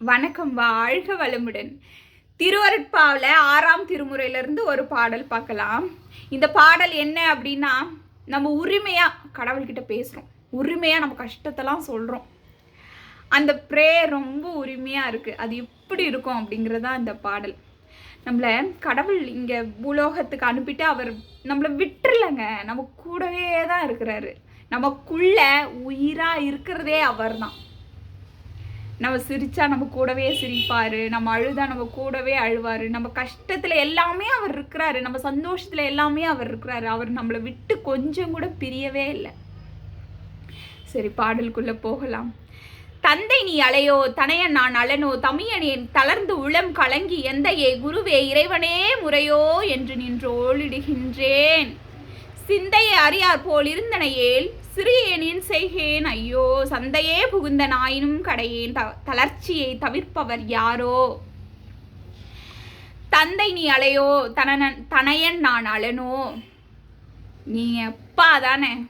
வணக்கம் வாழ்க வளமுடன். திருவருட்பாவில் ஆறாம் திருமுறையிலிருந்து ஒரு பாடல் பார்க்கலாம். இந்த பாடல் என்ன அப்படின்னா நம்ம உரிமையாக கடவுள்கிட்ட பேசுகிறோம் உரிமையாக நம்ம கஷ்டத்தெல்லாம் சொல்கிறோம் அந்த ப்ரே ரொம்ப உரிமையாக இருக்குது அது எப்படி இருக்கும் அப்படிங்கிறது தான் இந்த பாடல். நம்மளை கடவுள் இங்கே பூலோகத்துக்கு அனுப்பிட்டு அவர் நம்மளை விட்டுறலங்க. நம்ம கூடவே தான் இருக்கிறாரு. நமக்குள்ள உயிராக இருக்கிறதே அவர் தான் நம்ம சிரிச்சா நம்ம கூடவே சிரிப்பாரு நம்ம அழுதா நம்ம கூடவே அழுவாரு. நம்ம கஷ்டத்துல எல்லாமே அவர் இருக்கிறாரு. நம்ம சந்தோஷத்துல எல்லாமே அவர் இருக்கிறாரு. அவர் நம்மளை விட்டு கொஞ்சம் கூட பிரியவே இல்லை. சரி பாடலுக்குள்ள போகலாம். தந்தை நீ அலையோ தனைய நான் அலனோ தமியனேன் தளர்ந்து உளம் கலங்கி எந்தையே குருவே இறைவனே முறையோ என்று நின்று ஓளிடுகின்றேன். சிந்தையை அறியார் போல் இருந்தனையேல் சிறியேனின் செய்கேன் ஐயோ சந்தையே புகுந்த நாயினும் கடையேன் த தளர்ச்சியை தவிர்ப்பவர் யாரோ? தந்தை நீ அலையோ? தனனன் தனையன் நான் அலனோ? நீ அப்பா தானே?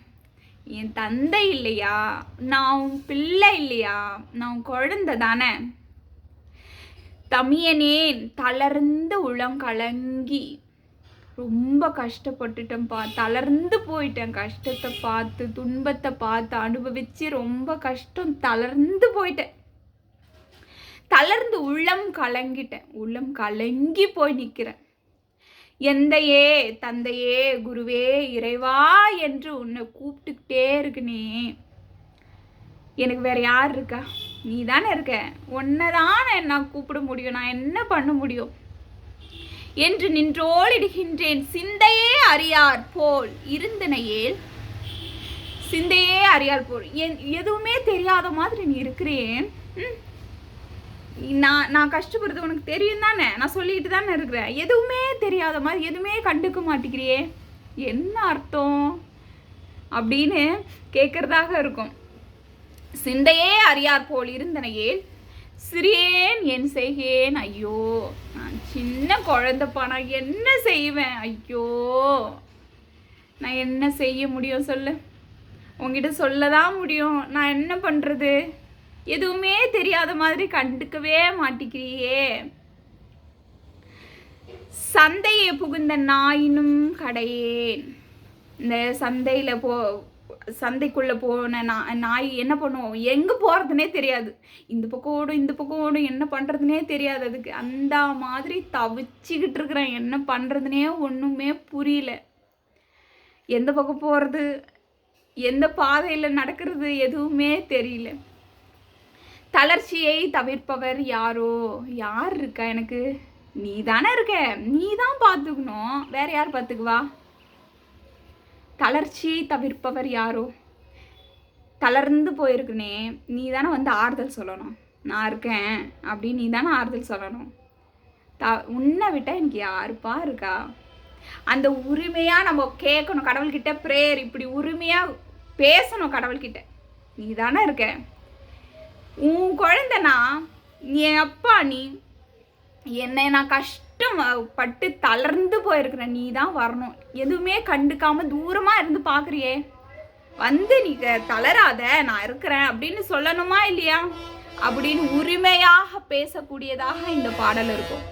என் தந்தை இல்லையா? நான் உன் பிள்ளை இல்லையா? நான் உன் குழந்தை தானே? தமியனேன் தளர்ந்து உளம் கலங்கி ரொம்ப கஷ்டப்பட்டுட்டேன்ப்பா தளர்ந்து போயிட்டேன். கஷ்டத்தை பார்த்து துன்பத்தை பார்த்து அனுபவிச்சு ரொம்ப கஷ்டம். தளர்ந்து போயிட்டேன். தளர்ந்து உள்ளம் கலங்கிட்டேன். உள்ளம் கலங்கி போய் நிற்கிறேன் எந்தையே தந்தையே குருவே இறைவா என்று உன்னை கூப்பிட்டுக்கிட்டே இருக்குனே. எனக்கு வேற யார் இருக்கா? நீ தானே இருக்க. உன்னை தானே நான் கூப்பிட முடியும். நான் என்ன பண்ண முடியும்? என்று நின்றோடிடுகின்றேன். சிந்தையே அறியார் போல் இருந்தனையேல் சிந்தையே அறியார் போல். என் எதுவுமே தெரியாத மாதிரி நீ இருக்கிறேன். நான் நான் கஷ்டப்படுறது உனக்கு தெரியும் தானே? நான் சொல்லிட்டு தானே இருக்கிறேன். எதுவுமே தெரியாத மாதிரி எதுவுமே கண்டுக்க மாட்டேங்கிறியே. என்ன அர்த்தம்? அப்படின்னு கேட்குறதாக இருக்கும். சிந்தையே அறியார் போல் இருந்தனையேல் சிறியேன் என் செய்கேன் ஐயோ நான் சின்ன குழந்தைப்பா நான் என்ன செய்வேன்? ஐயோ நான் என்ன செய்ய முடியும் சொல்லு? உங்ககிட்ட சொல்ல தான் முடியும். நான் என்ன பண்ணுறது எதுவுமே தெரியாத மாதிரி கண்டுக்கவே மாட்டிக்கிறியே. சந்தையை புகுந்த நாயினும் கடையேன். இந்த சந்தையில் போ சந்தைக்குள்ளே போன நான் நாய் என்ன பண்ணுவோம் எங்கே போகிறதுனே தெரியாது. இந்த பக்கம் ஓடும் இந்த பக்கம் ஓடும் என்ன பண்ணுறதுனே தெரியாது அதுக்கு. அந்த மாதிரி தவிச்சிக்கிட்டு இருக்கிறேன் என்ன பண்ணுறதுனே ஒன்றுமே புரியல. எந்த பக்கம் போகிறது எந்த பாதையில் நடக்கிறது? எதுவுமே தெரியல. தளர்ச்சியை தவிர்ப்பவர் யாரோ? யார் இருக்கா எனக்கு? நீ தானே இருக்க. நீ தான் பார்த்துக்கணும். வேற யார் பார்த்துக்குவா? தளர்ச்சியை தவிர்ப்பவர் யாரோ? தளர்ந்து போயிருக்குனே நீ தானே வந்து ஆறுதல் சொல்லணும். நான் இருக்கேன் அப்படின்னு நீ தானே ஆறுதல் சொல்லணும். த உன்னை விட்டால் எனக்கு யாருப்பா இருக்கா? அந்த உரிமையாக நம்ம கேட்கணும் கடவுள்கிட்ட ப்ரேயர் இப்படி உரிமையாக பேசணும் கடவுள்கிட்ட. நீ தானே இருக்க. உன் குழந்தைனா நீ அப்பா நீ என்னை நான் கஷ்டம் பட்டு தளர்ந்து போயிருக்கிறேன் நீ தான் வரணும். எதுவுமே கண்டுக்காம தூரமாக இருந்து பார்க்குறியே வந்து நீ தளராத நான் இருக்கிறேன் அப்படின்னு சொல்லணுமா இல்லையா? அப்படின்னு உரிமையாக பேசக்கூடியதாக இந்த பாடல் இருக்கும்.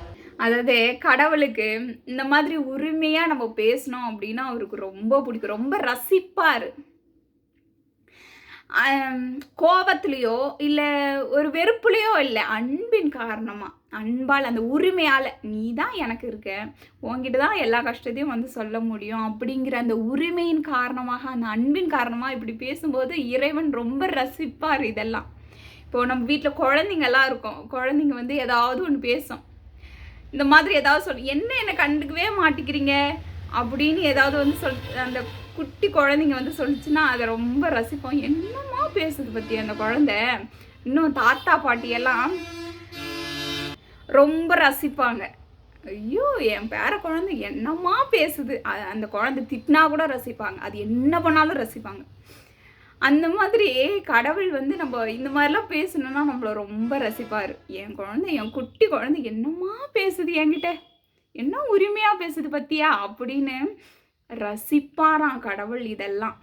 அதாவது கடவுளுக்கு இந்த மாதிரி உரிமையாக நம்ம பேசணும் அப்படின்னா அவருக்கு ரொம்ப பிடிக்கும். ரொம்ப ரசிப்பார். கோபத்துலேயோ இல்லை ஒரு வெறுப்புலையோ இல்லை அன்பின் காரணமாக அன்பால் அந்த உரிமையால் நீ தான் எனக்கு இருக்க உன்கிட்ட தான் எல்லா கஷ்டத்தையும் வந்து சொல்ல முடியும் அப்படிங்கிற அந்த உரிமையின் காரணமாக அந்த அன்பின் காரணமாக இப்படி பேசும்போது இறைவன் ரொம்ப ரசிப்பார் இதெல்லாம். இப்போது நம்ம வீட்டில் குழந்தைங்கெல்லாம் இருக்கும் குழந்தைங்க வந்து ஏதாவது ஒன்று பேசும். இந்த மாதிரி ஏதாவது சொல் என்ன என்னை கண்டுக்கவே மாட்டிக்கிறீங்க? அப்படின்னு ஏதாவது வந்து சொல் அந்த குட்டி குழந்தைங்க வந்து சொல்லிச்சுன்னா அதை ரொம்ப ரசிப்போம். என்னம்மா பேசுது பற்றி அந்த குழந்தை? இன்னும் தாத்தா பாட்டியெல்லாம் ரொம்ப ரசிப்பாங்க. ஐயோ என் பேர குழந்தை என்னம்மா பேசுது? அந்த குழந்தை திட்டினா கூட ரசிப்பாங்க. அது என்ன பண்ணாலும் ரசிப்பாங்க. அந்த மாதிரி கடவுள் வந்து நம்ம இந்த மாதிரிலாம் பேசணும்னா நம்மளை ரொம்ப ரசிப்பார். என் குழந்தை என் குட்டி குழந்தை என்னம்மா பேசுது என்கிட்ட? என்ன உரிமையாக பேசுது பத்தியா? அப்படின்னு ரசிப்பாராம் கடவுள் இதெல்லாம்.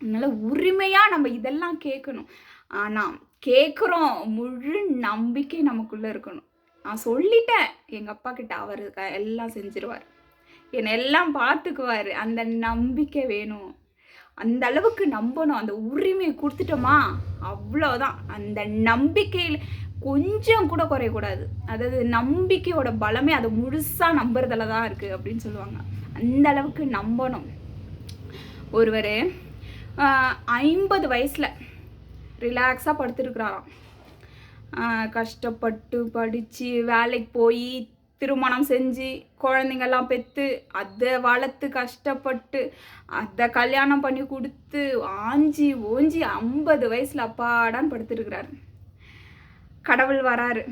அதனால் உரிமையாக நம்ம இதெல்லாம் கேட்கணும். ஆனால் கேட்குறோம் முழு நம்பிக்கை நமக்குள்ளே இருக்கணும். நான் சொல்லிட்டேன் எங்கள் அப்பா கிட்ட அவர் எல்லாம் செஞ்சிருவார். என்னை எல்லாம் பார்த்துக்குவார் அந்த நம்பிக்கை வேணும். அந்த அளவுக்கு நம்பணும். அந்த உரிமையை கொடுத்துட்டோமா? அவ்வளோதான் அந்த நம்பிக்கையில் கொஞ்சம் கூட குறையக்கூடாது. அதாவது நம்பிக்கையோட பலமே அதை முழுசாக நம்புறதுல தான் இருக்குது அப்படின்னு சொல்லுவாங்க. அந்த அளவுக்கு நம்பணும். ஒருவர் ஐம்பது வயசில் ரிலாக்ஸாக படுத்துருக்குறாராம். கஷ்டப்பட்டு படித்து வேலைக்கு போய் திருமணம் செஞ்சு குழந்தைங்கள்லாம் பெற்று அதை வளர்த்து கஷ்டப்பட்டு அதை கல்யாணம் பண்ணி கொடுத்து ஆஞ்சி ஓஞ்சி ஐம்பது வயசில் அப்பாடான்னு படுத்துருக்கிறாரு. கடவுள் வராரு.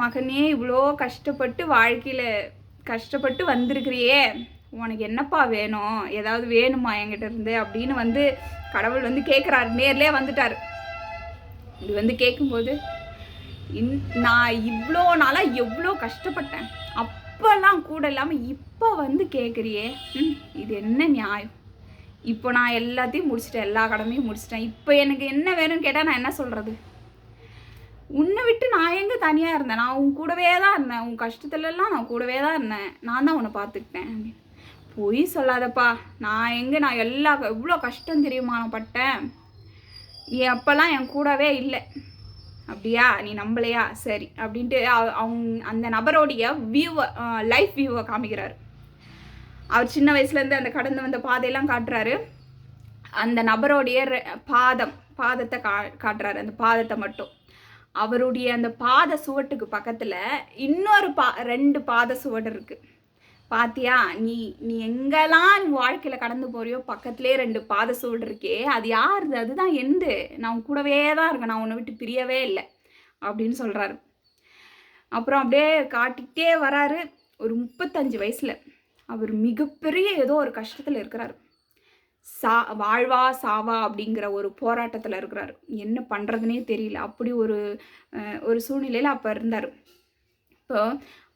மகனே இவ்வளோ கஷ்டப்பட்டு வாழ்க்கையில் கஷ்டப்பட்டு வந்திருக்கிறியே. உனக்கு என்னப்பா வேணும்? ஏதாவது வேணுமா என்கிட்ட இருந்து? அப்படின்னு வந்து கடவுள் வந்து கேட்குறாரு நேர்லேயே வந்துட்டார். இது வந்து கேட்கும்போது இன் நான் இவ்வளோ நாளாக எவ்வளோ கஷ்டப்பட்டேன். அப்போல்லாம் கூட இல்லாமல் இப்போ வந்து கேட்குறியே ம், இது என்ன நியாயம்? இப்போ நான் எல்லாத்தையும் முடிச்சிட்டேன். எல்லா கடமையும் முடிச்சிட்டேன். இப்போ எனக்கு என்ன வேணும்னு கேட்டால் நான் என்ன சொல்கிறது உன்னை விட்டு நான் எங்கே தனியாக இருந்தேன்? நான் உன் கூடவே தான் இருந்தேன். உன் கஷ்டத்துலலாம் நான் கூடவே தான் இருந்தேன். நான் தான் உன்னை பார்த்துக்கிட்டேன். அப்படின்னு. பொய் சொல்லாதப்பா. நான் எங்கே நான் எல்லா எவ்வளோ கஷ்டம் தெரியுமா நான் பட்டேன்? நீ அப்போல்லாம் என் கூடவே இல்லை. அப்படியா? நீ நம்பலையா? சரி. அப்படின்ட்டு அவ- அவங்க அந்த நபரோடைய வியூவை லைஃப் வியூவை காமிக்கிறாரு. அவர் சின்ன வயசுலேருந்து அந்த கடந்து வந்த பாதையெல்லாம் காட்டுறாரு. அந்த நபரோடைய பாதம் பாதத்தை கா காட்டுறாரு. அந்த பாதத்தை மட்டும். அவருடைய அந்த பாத சுவட்டுக்கு பக்கத்தில் இன்னொரு பா ரெண்டு பாத சுவடு இருக்குது பாத்தியா நீ நீ எங்கெல்லாம் நீ வாழ்க்கையில் கடந்து போறியோ பக்கத்துலேயே ரெண்டு பாத சுவடு இருக்கே. அது யாருது? அதுதான் எந்து. நான் உன் கூடவே தான் இருக்கேன். நான் உன்னை விட்டு பிரியவே இல்லை. அப்படின்னு சொல்கிறாரு அப்புறம் அப்படியே காட்டிக்கிட்டே வராரு. ஒரு முப்பத்தஞ்சு வயசில் அவர் மிகப்பெரிய ஏதோ ஒரு கஷ்டத்தில் இருக்கிறாரு. சா வாழ்வா சாவா அப்படிங்கிற ஒரு போராட்டத்தில் இருக்கிறாரு. என்ன பண்ணுறதுனே தெரியல. அப்படி ஒரு ஒரு சூழ்நிலையில் அப்போ இருந்தார். இப்போ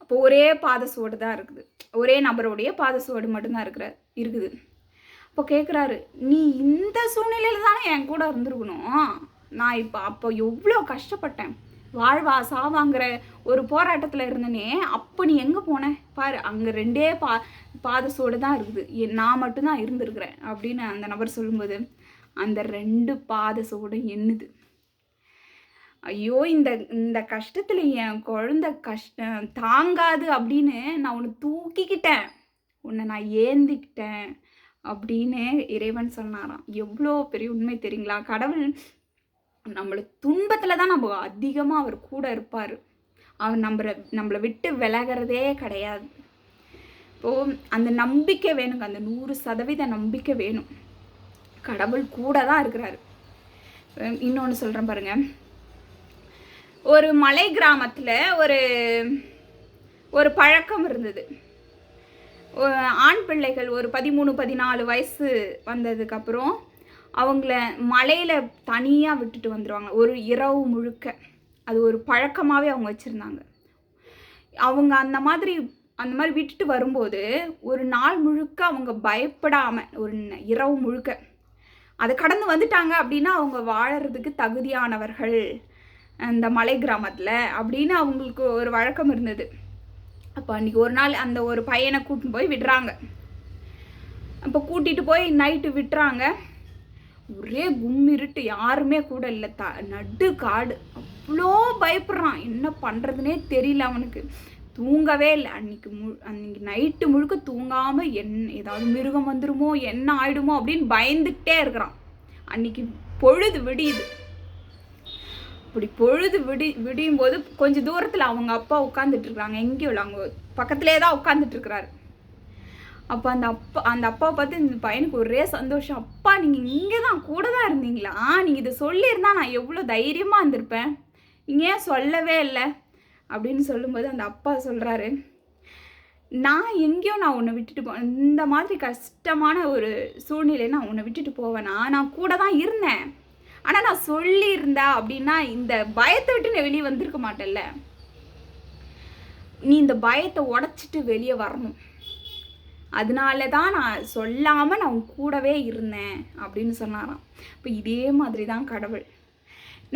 அப்போ ஒரே பாத சுவடு தான் இருக்குது. ஒரே நபருடைய பாத சுவடு மட்டும்தான் இருக்கிற இருக்குது. அப்போ கேட்குறாரு நீ இந்த சூழ்நிலையில் தானே என் கூட இருந்திருக்கணும்? நான் இப்போ அப்போ எவ்வளோ கஷ்டப்பட்டேன். வாழ்வா சாவாங்கிற ஒரு போராட்டத்தில் இருந்தனே அப்போ நீ எங்கே போன? பாரு அங்கே ரெண்டே பா பாதசோடு தான் இருக்குது. நான் மட்டும்தான் இருந்திருக்கிறேன் அப்படின்னு அந்த நபர் சொல்லும்போது அந்த ரெண்டு பாத சுவடும் என்னது ஐயோ இந்த இந்த கஷ்டத்தில் என் குழந்த கஷ்ட தாங்காது அப்படின்னு நான் உன்னை தூக்கிக்கிட்டேன். உன்னை நான் ஏந்திக்கிட்டேன் அப்படின்னு இறைவன் சொன்னாராம். எவ்வளோ பெரிய உண்மை தெரியுங்களா? கடவுள் நம்மளை துன்பத்தில் தான் நம்ம அதிகமாக அவர் கூட இருப்பார். அவர் நம்மளை நம்மளை விட்டு விலகிறதே கிடையாது. இப்போது அந்த நம்பிக்கை வேணுங்க. அந்த நூறு சதவீத நம்பிக்கை வேணும். கடவுள் கூட தான் இருக்கிறாரு. இன்னொன்று சொல்கிறேன் பாருங்க. ஒரு மலை கிராமத்தில் ஒரு ஒரு பழக்கம் இருந்தது. ஆண் பிள்ளைகள் ஒரு பதிமூணு பதினாலு வயசு வந்ததுக்கப்புறம் அவங்கள மலையில் தனியாக விட்டுட்டு வந்துடுவாங்க ஒரு இரவு முழுக்க. அது ஒரு பழக்கமாகவே அவங்க வச்சுருந்தாங்க. அவங்க அந்த மாதிரி அந்த மாதிரி விட்டுட்டு வரும்போது ஒரு நாள் முழுக்க அவங்க பயப்படாமல் ஒரு இரவு முழுக்க அதை கடந்து வந்துட்டாங்க அப்படின்னா அவங்க வாழறதுக்கு தகுதியானவர்கள் அந்த மலை கிராமத்தில் அப்படின்னு அவங்களுக்கு ஒரு வழக்கம் இருந்தது. அப்போ அன்றைக்கி ஒரு நாள் அந்த ஒரு பையனை கூட்டின்னு போய் விடுறாங்க. அப்போ கூட்டிகிட்டு போய் நைட்டு விட்டுறாங்க. ஒரே கும்மிருட்டு யாருமே கூட இல்லை. த நடு காடு. அவ்வளோ பயப்படுறான். என்ன பண்ணுறதுனே தெரியல அவனுக்கு. தூங்கவே இல்லை. அன்னைக்கு மு அன்னைக்கு நைட்டு முழுக்க தூங்காமல் என் ஏதாவது மிருகம் வந்துடுமோ என்ன ஆயிடுமோ அப்படின்னு பயந்துக்கிட்டே இருக்கிறான். அன்னைக்கு பொழுது விடியுது. அப்படி பொழுது விடி விடியும் போது கொஞ்சம் தூரத்தில் அவங்க அப்பா உட்காந்துட்டு இருக்கிறாங்க. எங்கேயும் இல்லை. அவங்க பக்கத்துலேயே தான் உட்காந்துட்டு இருக்கிறாரு. அப்போ அந்த அப்பா அந்த அப்பாவை பார்த்து இந்த பையனுக்கு ஒரே சந்தோஷம். அப்பா நீங்கள் இங்கே தான் கூட தான் இருந்தீங்களா? நீங்கள் இதை சொல்லியிருந்தா நான் எவ்வளோ தைரியமாக இருந்திருப்பேன். இங்கே ஏன் சொல்லவே இல்லை? அப்படின்னு சொல்லும்போது அந்த அப்பா சொல்கிறாரு நான் எங்கேயோ நான் உன்னை விட்டுட்டு போ இந்த மாதிரி கஷ்டமான ஒரு சூழ்நிலை நான் உன்னை விட்டுட்டு போவேனா? நான் கூட தான் இருந்தேன். ஆனால் நான் சொல்லியிருந்தா அப்படின்னா இந்த பயத்தை விட்டு நான் வெளியே வந்திருக்க மாட்டேன்ல. நீ இந்த பயத்தை உடச்சிட்டு வெளியே வரணும். அதனால தான் நான் சொல்லாமல் நான் உன் கூடவே இருந்தேன் அப்படின்னு சொன்னாராம். இப்போ இதே மாதிரி தான் கடவுள்.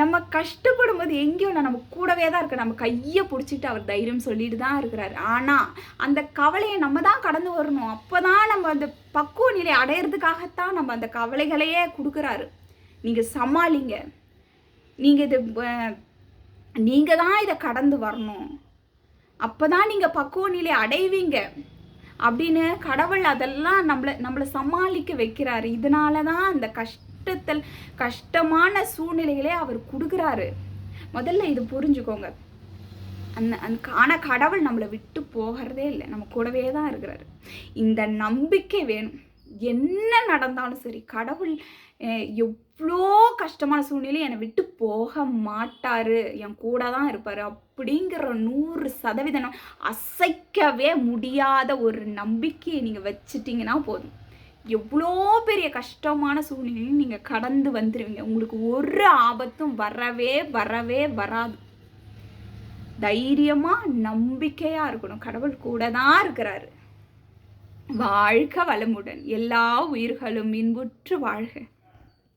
நம்ம கஷ்டப்படும் போது எங்கேயும் இல்லை நம்ம கூடவே தான் இருக்கு நம்ம கையை பிடிச்சிட்டு அவர் தைரியம் சொல்லிட்டு தான் இருக்கிறாரு. ஆனால் அந்த கவலையை நம்ம தான் கடந்து வரணும். அப்போ தான் நம்ம அந்த பக்குவ நிலை அடையிறதுக்காகத்தான் நம்ம அந்த கவலைகளையே கொடுக்குறாரு. நீங்கள் சமாளிங்க. நீங்கள் இது நீங்கள் தான் இதை கடந்து வரணும். அப்போ தான் நீங்கள் பக்குவ நிலை அடைவீங்க. அப்படின்னு கடவுள் அதெல்லாம் நம்மளை நம்மளை சமாளிக்க வைக்கிறாரு. இதனால தான் அந்த கஷ்டத்தில் கஷ்டமான சூழ்நிலைகளே அவர் கொடுக்குறாரு. முதல்ல இது புரிஞ்சுக்கோங்க. அந்த அந்த ஆனால் கடவுள் நம்மளை விட்டு போகிறதே இல்லை. நம்ம கூடவே தான் இருக்கிறாரு. இந்த நம்பிக்கை வேணும். என்ன நடந்தாலும் சரி கடவுள் எவ்வளோ கஷ்டமான சூழ்நிலை என்னை விட்டு போக மாட்டார். என் கூட தான் இருப்பார். அப்படிங்கிற நூறு சதவீதம் அசைக்கவே முடியாத ஒரு நம்பிக்கையை நீங்கள் வச்சிட்டிங்கன்னா போதும். எவ்வளோ பெரிய கஷ்டமான சூழ்நிலையும் நீங்கள் கடந்து வந்துடுவீங்க உங்களுக்கு ஒரு ஆபத்தும் வரவே வரவே வராது. தைரியமாக நம்பிக்கையாக இருக்கணும். கடவுள் கூட தான் இருக்கிறாரு. வாழ்க வளமுடன். எல்லா உயிர்களும் இன்புற்று வாழ்க.